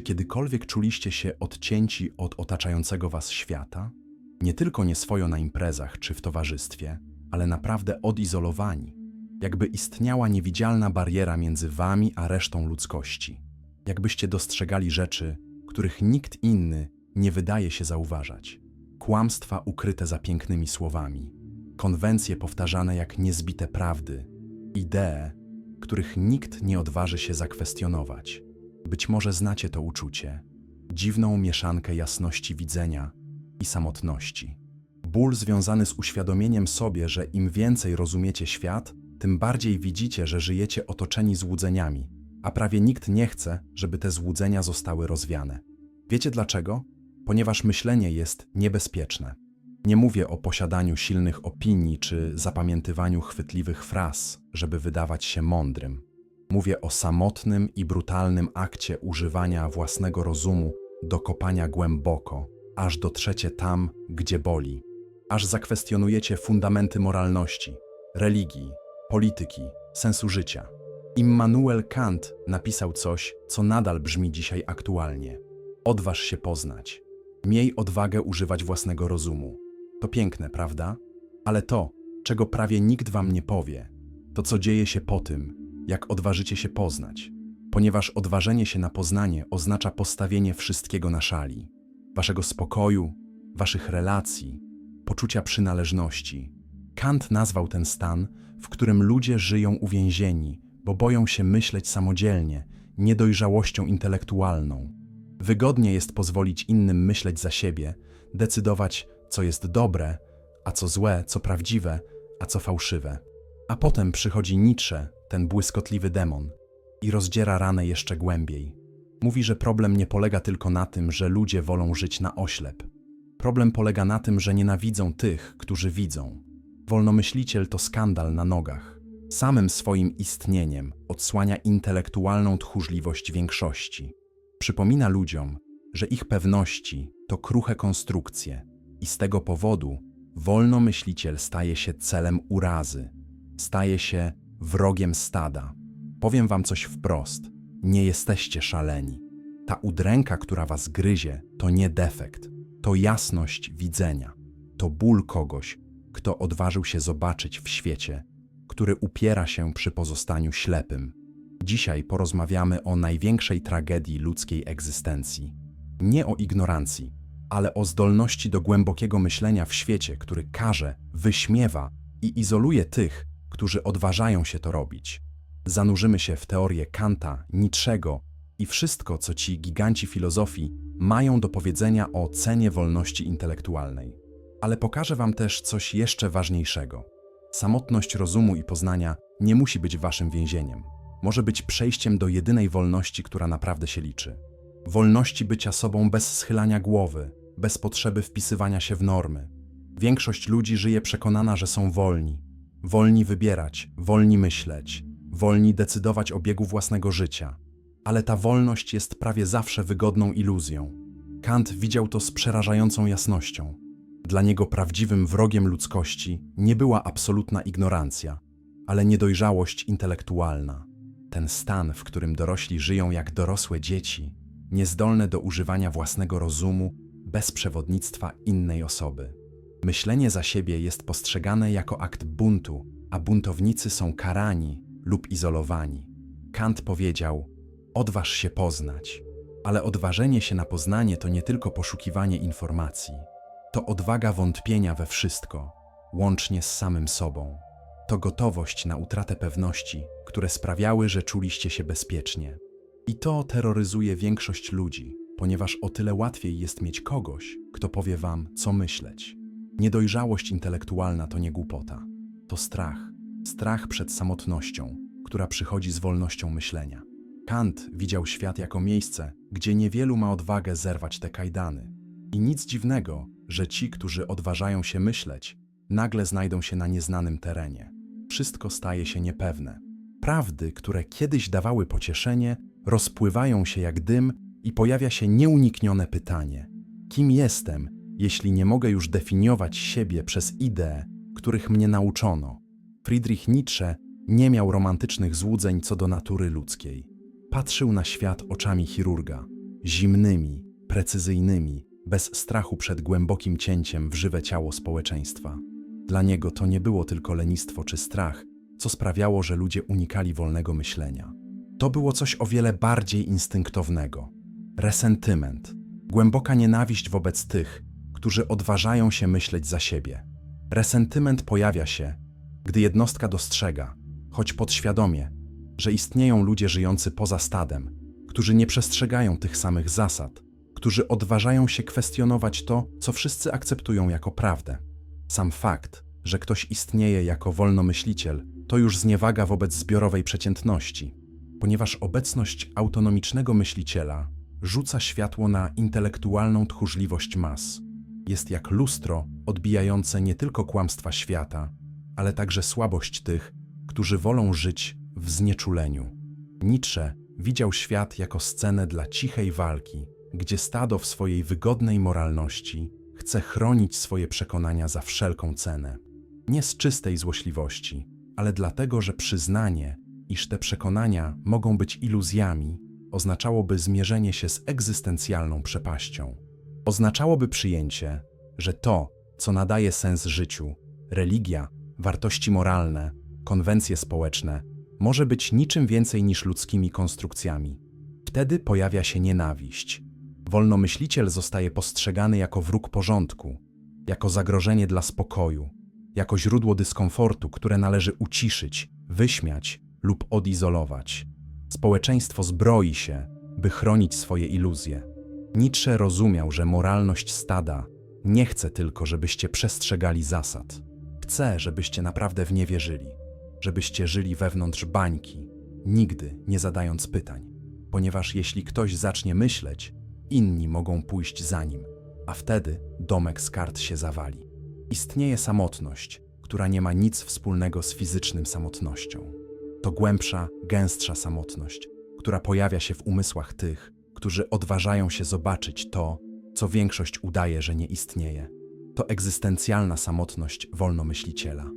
Czy kiedykolwiek czuliście się odcięci od otaczającego was świata? Nie tylko nieswojo na imprezach czy w towarzystwie, ale naprawdę odizolowani. Jakby istniała niewidzialna bariera między wami a resztą ludzkości. Jakbyście dostrzegali rzeczy, których nikt inny nie wydaje się zauważać. Kłamstwa ukryte za pięknymi słowami, konwencje powtarzane jak niezbite prawdy, idee, których nikt nie odważy się zakwestionować. Być może znacie to uczucie, dziwną mieszankę jasności widzenia i samotności. Ból związany z uświadomieniem sobie, że im więcej rozumiecie świat, tym bardziej widzicie, że żyjecie otoczeni złudzeniami, a prawie nikt nie chce, żeby te złudzenia zostały rozwiane. Wiecie dlaczego? Ponieważ myślenie jest niebezpieczne. Nie mówię o posiadaniu silnych opinii czy zapamiętywaniu chwytliwych fraz, żeby wydawać się mądrym. Mówię o samotnym i brutalnym akcie używania własnego rozumu do kopania głęboko, aż dotrzecie tam, gdzie boli, aż zakwestionujecie fundamenty moralności, religii, polityki, sensu życia. Immanuel Kant napisał coś, co nadal brzmi dzisiaj aktualnie. Odważ się poznać. Miej odwagę używać własnego rozumu. To piękne, prawda? Ale to, czego prawie nikt wam nie powie, to co dzieje się po tym, jak odważycie się poznać. Ponieważ odważenie się na poznanie oznacza postawienie wszystkiego na szali. Waszego spokoju, waszych relacji, poczucia przynależności. Kant nazwał ten stan, w którym ludzie żyją uwięzieni, bo boją się myśleć samodzielnie, niedojrzałością intelektualną. Wygodnie jest pozwolić innym myśleć za siebie, decydować, co jest dobre, a co złe, co prawdziwe, a co fałszywe. A potem przychodzi Nietzsche, ten błyskotliwy demon, i rozdziera ranę jeszcze głębiej. Mówi, że problem nie polega tylko na tym, że ludzie wolą żyć na oślep. Problem polega na tym, że nienawidzą tych, którzy widzą. Wolnomyśliciel to skandal na nogach. Samym swoim istnieniem odsłania intelektualną tchórzliwość większości. Przypomina ludziom, że ich pewności to kruche konstrukcje i z tego powodu wolnomyśliciel staje się celem urazy, staje się wrogiem stada. Powiem wam coś wprost: nie jesteście szaleni. Ta udręka, która was gryzie, to nie defekt, to jasność widzenia, to ból kogoś, kto odważył się zobaczyć w świecie, który upiera się przy pozostaniu ślepym. Dzisiaj porozmawiamy o największej tragedii ludzkiej egzystencji. Nie o ignorancji, ale o zdolności do głębokiego myślenia w świecie, który karze, wyśmiewa i izoluje tych, którzy odważają się to robić. Zanurzymy się w teorię Kanta, Nietzschego i wszystko, co ci giganci filozofii mają do powiedzenia o cenie wolności intelektualnej. Ale pokażę wam też coś jeszcze ważniejszego. Samotność rozumu i poznania nie musi być waszym więzieniem. Może być przejściem do jedynej wolności, która naprawdę się liczy. Wolności bycia sobą bez schylania głowy, bez potrzeby wpisywania się w normy. Większość ludzi żyje przekonana, że są wolni. Wolni wybierać, wolni myśleć, wolni decydować o biegu własnego życia. Ale ta wolność jest prawie zawsze wygodną iluzją. Kant widział to z przerażającą jasnością. Dla niego prawdziwym wrogiem ludzkości nie była absolutna ignorancja, ale niedojrzałość intelektualna. Ten stan, w którym dorośli żyją jak dorosłe dzieci, niezdolne do używania własnego rozumu bez przewodnictwa innej osoby. Myślenie za siebie jest postrzegane jako akt buntu, a buntownicy są karani lub izolowani. Kant powiedział: Odważ się poznać. Ale odważenie się na poznanie to nie tylko poszukiwanie informacji, to odwaga wątpienia we wszystko, łącznie z samym sobą. To gotowość na utratę pewności, które sprawiały, że czuliście się bezpiecznie. I to terroryzuje większość ludzi, ponieważ o tyle łatwiej jest mieć kogoś, kto powie wam, co myśleć. Niedojrzałość intelektualna to nie głupota, to strach. Strach przed samotnością, która przychodzi z wolnością myślenia. Kant widział świat jako miejsce, gdzie niewielu ma odwagę zerwać te kajdany. I nic dziwnego, że ci, którzy odważają się myśleć, nagle znajdą się na nieznanym terenie. Wszystko staje się niepewne. Prawdy, które kiedyś dawały pocieszenie, rozpływają się jak dym i pojawia się nieuniknione pytanie: kim jestem, jeśli nie mogę już definiować siebie przez idee, których mnie nauczono? Friedrich Nietzsche nie miał romantycznych złudzeń co do natury ludzkiej. Patrzył na świat oczami chirurga. zimnymi, precyzyjnymi, bez strachu przed głębokim cięciem w żywe ciało społeczeństwa. Dla niego to nie było tylko lenistwo czy strach, co sprawiało, że ludzie unikali wolnego myślenia. To było coś o wiele bardziej instynktownego. Resentyment, głęboka nienawiść wobec tych, którzy odważają się myśleć za siebie. Resentyment pojawia się, gdy jednostka dostrzega, choć podświadomie, że istnieją ludzie żyjący poza stadem, którzy nie przestrzegają tych samych zasad, którzy odważają się kwestionować to, co wszyscy akceptują jako prawdę. Sam fakt, że ktoś istnieje jako wolnomyśliciel, to już zniewaga wobec zbiorowej przeciętności, ponieważ obecność autonomicznego myśliciela rzuca światło na intelektualną tchórzliwość mas. Jest jak lustro odbijające nie tylko kłamstwa świata, ale także słabość tych, którzy wolą żyć w znieczuleniu. Nietzsche widział świat jako scenę dla cichej walki, gdzie stado w swojej wygodnej moralności chce chronić swoje przekonania za wszelką cenę. Nie z czystej złośliwości, ale dlatego, że przyznanie, iż te przekonania mogą być iluzjami, oznaczałoby zmierzenie się z egzystencjalną przepaścią. Oznaczałoby przyjęcie, że to, co nadaje sens życiu, religia, wartości moralne, konwencje społeczne, może być niczym więcej niż ludzkimi konstrukcjami. Wtedy pojawia się nienawiść. Wolnomyśliciel zostaje postrzegany jako wróg porządku, jako zagrożenie dla spokoju, jako źródło dyskomfortu, które należy uciszyć, wyśmiać lub odizolować. Społeczeństwo zbroi się, by chronić swoje iluzje. Nietzsche rozumiał, że moralność stada nie chce tylko, żebyście przestrzegali zasad. Chce, żebyście naprawdę w nie wierzyli, żebyście żyli wewnątrz bańki, nigdy nie zadając pytań. Ponieważ jeśli ktoś zacznie myśleć, inni mogą pójść za nim, a wtedy domek z kart się zawali. Istnieje samotność, która nie ma nic wspólnego z fizycznym samotnością. To głębsza, gęstsza samotność, która pojawia się w umysłach tych, którzy odważają się zobaczyć to, co większość udaje, że nie istnieje. To egzystencjalna samotność wolnomyśliciela.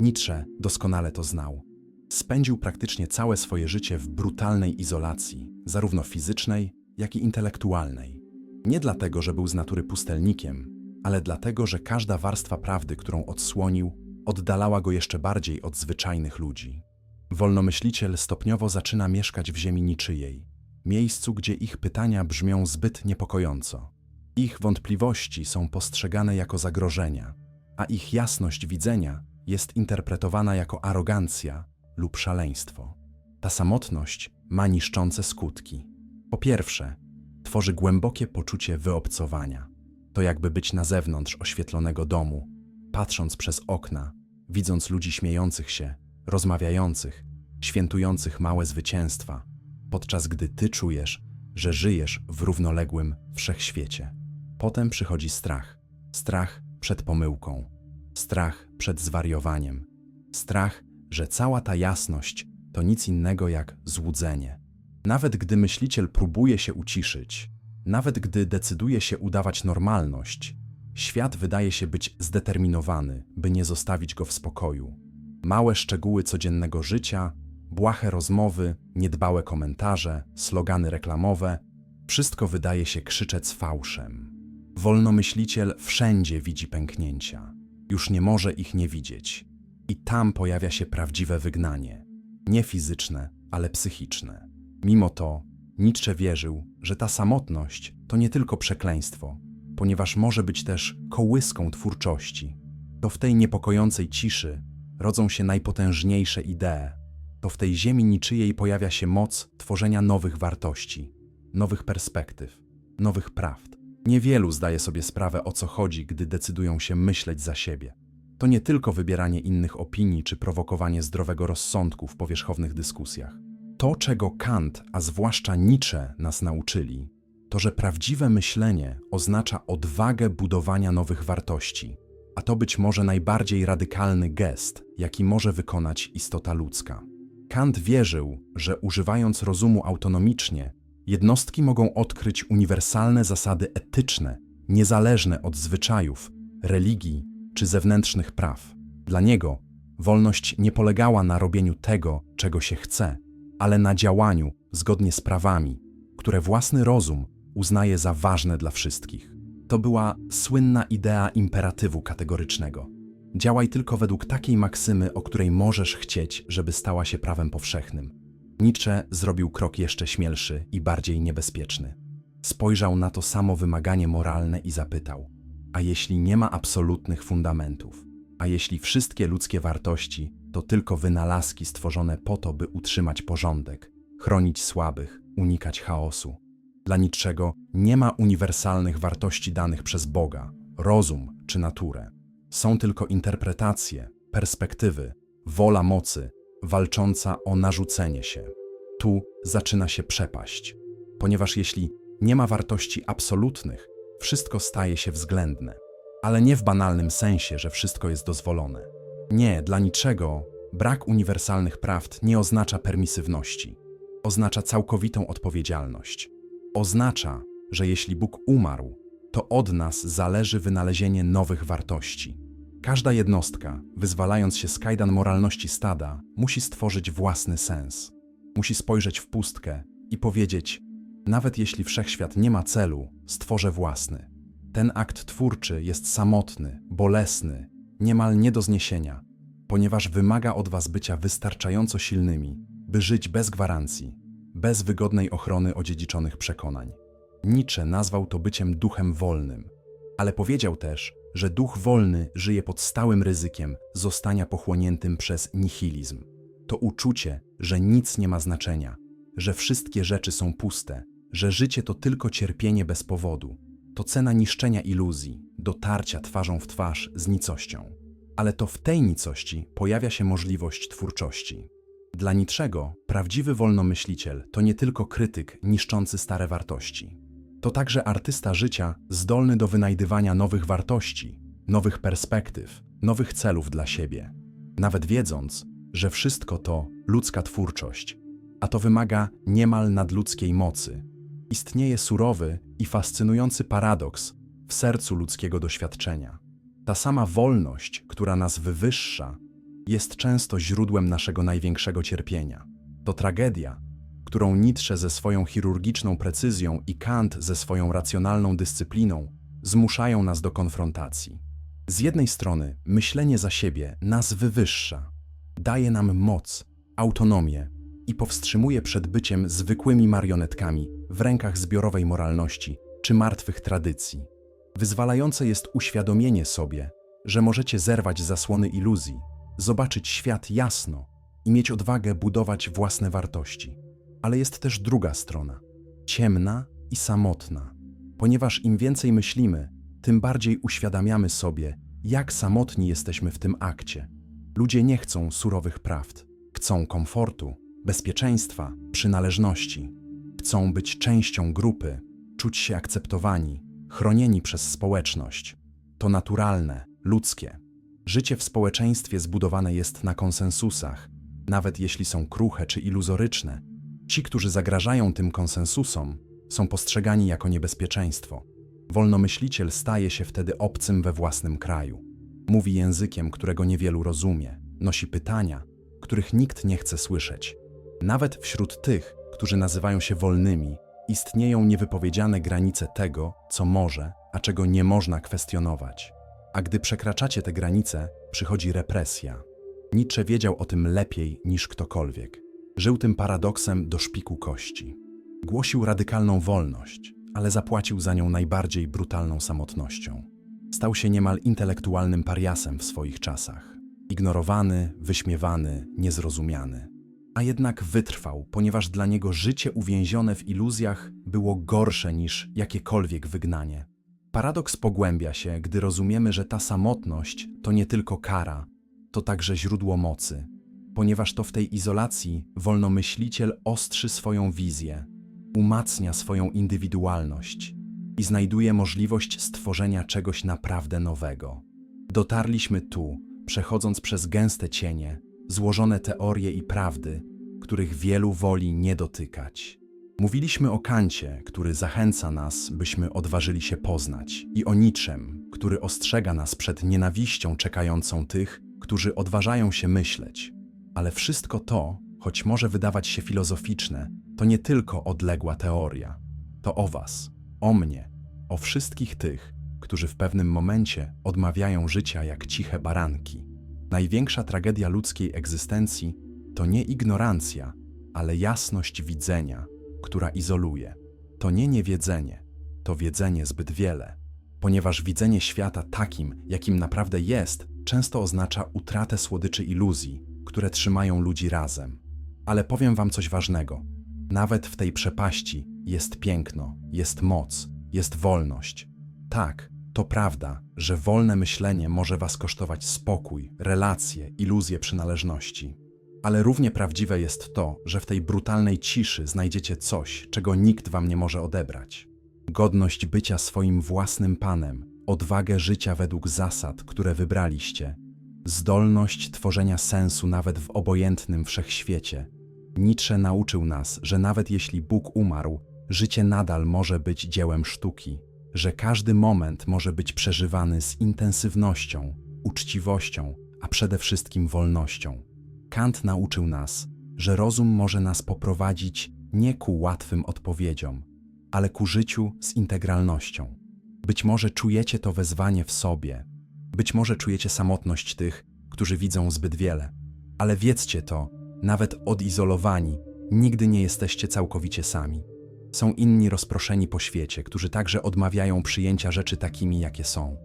Nietzsche doskonale to znał. Spędził praktycznie całe swoje życie w brutalnej izolacji, zarówno fizycznej, jak i intelektualnej. Nie dlatego, że był z natury pustelnikiem, ale dlatego, że każda warstwa prawdy, którą odsłonił, oddalała go jeszcze bardziej od zwyczajnych ludzi. Wolnomyśliciel stopniowo zaczyna mieszkać w ziemi niczyjej, miejscu, gdzie ich pytania brzmią zbyt niepokojąco. Ich wątpliwości są postrzegane jako zagrożenia, a ich jasność widzenia jest interpretowana jako arogancja lub szaleństwo. Ta samotność ma niszczące skutki. Po pierwsze, tworzy głębokie poczucie wyobcowania. To jakby być na zewnątrz oświetlonego domu, patrząc przez okna, widząc ludzi śmiejących się, rozmawiających, świętujących małe zwycięstwa, podczas gdy ty czujesz, że żyjesz w równoległym wszechświecie. Potem przychodzi strach. Strach przed pomyłką, strach przed zwariowaniem, strach, że cała ta jasność to nic innego jak złudzenie. Nawet gdy myśliciel próbuje się uciszyć, nawet gdy decyduje się udawać normalność, świat wydaje się być zdeterminowany, by nie zostawić go w spokoju. Małe szczegóły codziennego życia, błahe rozmowy, niedbałe komentarze, slogany reklamowe wszystko wydaje się krzyczeć fałszem. Wolnomyśliciel wszędzie widzi pęknięcia, już nie może ich nie widzieć. I tam pojawia się prawdziwe wygnanie, nie fizyczne, ale psychiczne. Mimo to Nietzsche wierzył, że ta samotność to nie tylko przekleństwo, ponieważ może być też kołyską twórczości. To w tej niepokojącej ciszy rodzą się najpotężniejsze idee. To w tej ziemi niczyjej pojawia się moc tworzenia nowych wartości, nowych perspektyw, nowych prawd. Niewielu zdaje sobie sprawę o co chodzi, gdy decydują się myśleć za siebie. To nie tylko wybieranie innych opinii czy prowokowanie zdrowego rozsądku w powierzchownych dyskusjach. To, czego Kant, a zwłaszcza Nietzsche nas nauczyli, to że prawdziwe myślenie oznacza odwagę budowania nowych wartości, a to być może najbardziej radykalny gest, jaki może wykonać istota ludzka. Kant wierzył, że używając rozumu autonomicznie, jednostki mogą odkryć uniwersalne zasady etyczne, niezależne od zwyczajów, religii czy zewnętrznych praw. Dla niego wolność nie polegała na robieniu tego, czego się chce, ale na działaniu zgodnie z prawami, które własny rozum uznaje za ważne dla wszystkich. To była słynna idea imperatywu kategorycznego. Działaj tylko według takiej maksymy, o której możesz chcieć, żeby stała się prawem powszechnym. Nietzsche zrobił krok jeszcze śmielszy i bardziej niebezpieczny. Spojrzał na to samo wymaganie moralne i zapytał: A jeśli nie ma absolutnych fundamentów? A jeśli wszystkie ludzkie wartości to tylko wynalazki stworzone po to, by utrzymać porządek, chronić słabych, unikać chaosu? Dla niczego nie ma uniwersalnych wartości danych przez Boga, rozum czy naturę. Są tylko interpretacje, perspektywy, wola mocy walcząca o narzucenie się. Tu zaczyna się przepaść, ponieważ jeśli nie ma wartości absolutnych, wszystko staje się względne. Ale nie w banalnym sensie, że wszystko jest dozwolone. Nie, dla niczego brak uniwersalnych prawd nie oznacza permisywności. Oznacza całkowitą odpowiedzialność. Oznacza, że jeśli Bóg umarł, to od nas zależy wynalezienie nowych wartości. Każda jednostka, wyzwalając się z kajdan moralności stada, musi stworzyć własny sens. Musi spojrzeć w pustkę i powiedzieć: Nawet jeśli wszechświat nie ma celu, stworzę własny. Ten akt twórczy jest samotny, bolesny, niemal nie do zniesienia, ponieważ wymaga od Was bycia wystarczająco silnymi, by żyć bez gwarancji, bez wygodnej ochrony odziedziczonych przekonań. Nietzsche nazwał to byciem duchem wolnym, ale powiedział też, że duch wolny żyje pod stałym ryzykiem zostania pochłoniętym przez nihilizm. To uczucie, że nic nie ma znaczenia, że wszystkie rzeczy są puste, że życie to tylko cierpienie bez powodu. To cena niszczenia iluzji, dotarcia twarzą w twarz z nicością. Ale to w tej nicości pojawia się możliwość twórczości. Dla niczego prawdziwy wolnomyśliciel to nie tylko krytyk niszczący stare wartości. To także artysta życia zdolny do wynajdywania nowych wartości, nowych perspektyw, nowych celów dla siebie. Nawet wiedząc, że wszystko to ludzka twórczość, a to wymaga niemal nadludzkiej mocy. Istnieje surowy i fascynujący paradoks w sercu ludzkiego doświadczenia. Ta sama wolność, która nas wywyższa, jest często źródłem naszego największego cierpienia. To tragedia, którą Nietzsche ze swoją chirurgiczną precyzją i Kant ze swoją racjonalną dyscypliną zmuszają nas do konfrontacji. Z jednej strony myślenie za siebie nas wywyższa, daje nam moc, autonomię i powstrzymuje przed byciem zwykłymi marionetkami w rękach zbiorowej moralności czy martwych tradycji. Wyzwalające jest uświadomienie sobie, że możecie zerwać zasłony iluzji, zobaczyć świat jasno i mieć odwagę budować własne wartości. Ale jest też druga strona ciemna i samotna, ponieważ im więcej myślimy, tym bardziej uświadamiamy sobie, jak samotni jesteśmy w tym akcie. Ludzie nie chcą surowych prawd, chcą komfortu, bezpieczeństwa, przynależności. Chcą być częścią grupy, czuć się akceptowani, chronieni przez społeczność. To naturalne, ludzkie. Życie w społeczeństwie zbudowane jest na konsensusach, nawet jeśli są kruche czy iluzoryczne. Ci, którzy zagrażają tym konsensusom, są postrzegani jako niebezpieczeństwo. Wolnomyśliciel staje się wtedy obcym we własnym kraju. Mówi językiem, którego niewielu rozumie, nosi pytania, których nikt nie chce słyszeć. Nawet wśród tych, którzy nazywają się wolnymi, istnieją niewypowiedziane granice tego, co może, a czego nie można kwestionować. A gdy przekraczacie te granice, przychodzi represja. Nietzsche wiedział o tym lepiej niż ktokolwiek. Żył tym paradoksem do szpiku kości. Głosił radykalną wolność, ale zapłacił za nią najbardziej brutalną samotnością. Stał się niemal intelektualnym pariasem w swoich czasach. Ignorowany, wyśmiewany, niezrozumiany. A jednak wytrwał, ponieważ dla niego życie uwięzione w iluzjach było gorsze niż jakiekolwiek wygnanie. Paradoks pogłębia się, gdy rozumiemy, że ta samotność to nie tylko kara, to także źródło mocy, ponieważ to w tej izolacji wolnomyśliciel ostrzy swoją wizję, umacnia swoją indywidualność i znajduje możliwość stworzenia czegoś naprawdę nowego. Dotarliśmy tu, przechodząc przez gęste cienie, złożone teorie i prawdy, których wielu woli nie dotykać. Mówiliśmy o Kancie, który zachęca nas, byśmy odważyli się poznać, i o niczym, który ostrzega nas przed nienawiścią czekającą tych, którzy odważają się myśleć. Ale wszystko to, choć może wydawać się filozoficzne, to nie tylko odległa teoria. To o Was, o mnie, o wszystkich tych, którzy w pewnym momencie odmawiają życia jak ciche baranki. Największa tragedia ludzkiej egzystencji to nie ignorancja, ale jasność widzenia, która izoluje. To nie niewiedzenie, to wiedzenie zbyt wiele, ponieważ widzenie świata takim, jakim naprawdę jest, często oznacza utratę słodyczy iluzji, które trzymają ludzi razem. Ale powiem wam coś ważnego. Nawet w tej przepaści jest piękno, jest moc, jest wolność. Tak, to prawda, że wolne myślenie może was kosztować spokój, relacje, iluzję przynależności. Ale równie prawdziwe jest to, że w tej brutalnej ciszy znajdziecie coś, czego nikt wam nie może odebrać. Godność bycia swoim własnym panem, odwagę życia według zasad, które wybraliście, zdolność tworzenia sensu nawet w obojętnym wszechświecie. Nietzsche nauczył nas, że nawet jeśli Bóg umarł, życie nadal może być dziełem sztuki, że każdy moment może być przeżywany z intensywnością, uczciwością, a przede wszystkim wolnością. Kant nauczył nas, że rozum może nas poprowadzić nie ku łatwym odpowiedziom, ale ku życiu z integralnością. Być może czujecie to wezwanie w sobie, być może czujecie samotność tych, którzy widzą zbyt wiele, ale wiedzcie to, nawet odizolowani, nigdy nie jesteście całkowicie sami. Są inni rozproszeni po świecie, którzy także odmawiają przyjęcia rzeczy takimi, jakie są,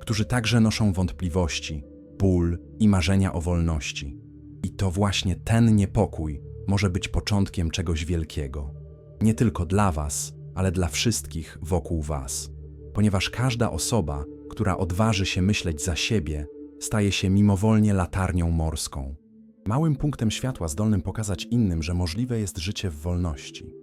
którzy także noszą wątpliwości, ból i marzenia o wolności. I to właśnie ten niepokój może być początkiem czegoś wielkiego. Nie tylko dla Was, ale dla wszystkich wokół Was. Ponieważ każda osoba, która odważy się myśleć za siebie, staje się mimowolnie latarnią morską. Małym punktem światła zdolnym pokazać innym, że możliwe jest życie w wolności.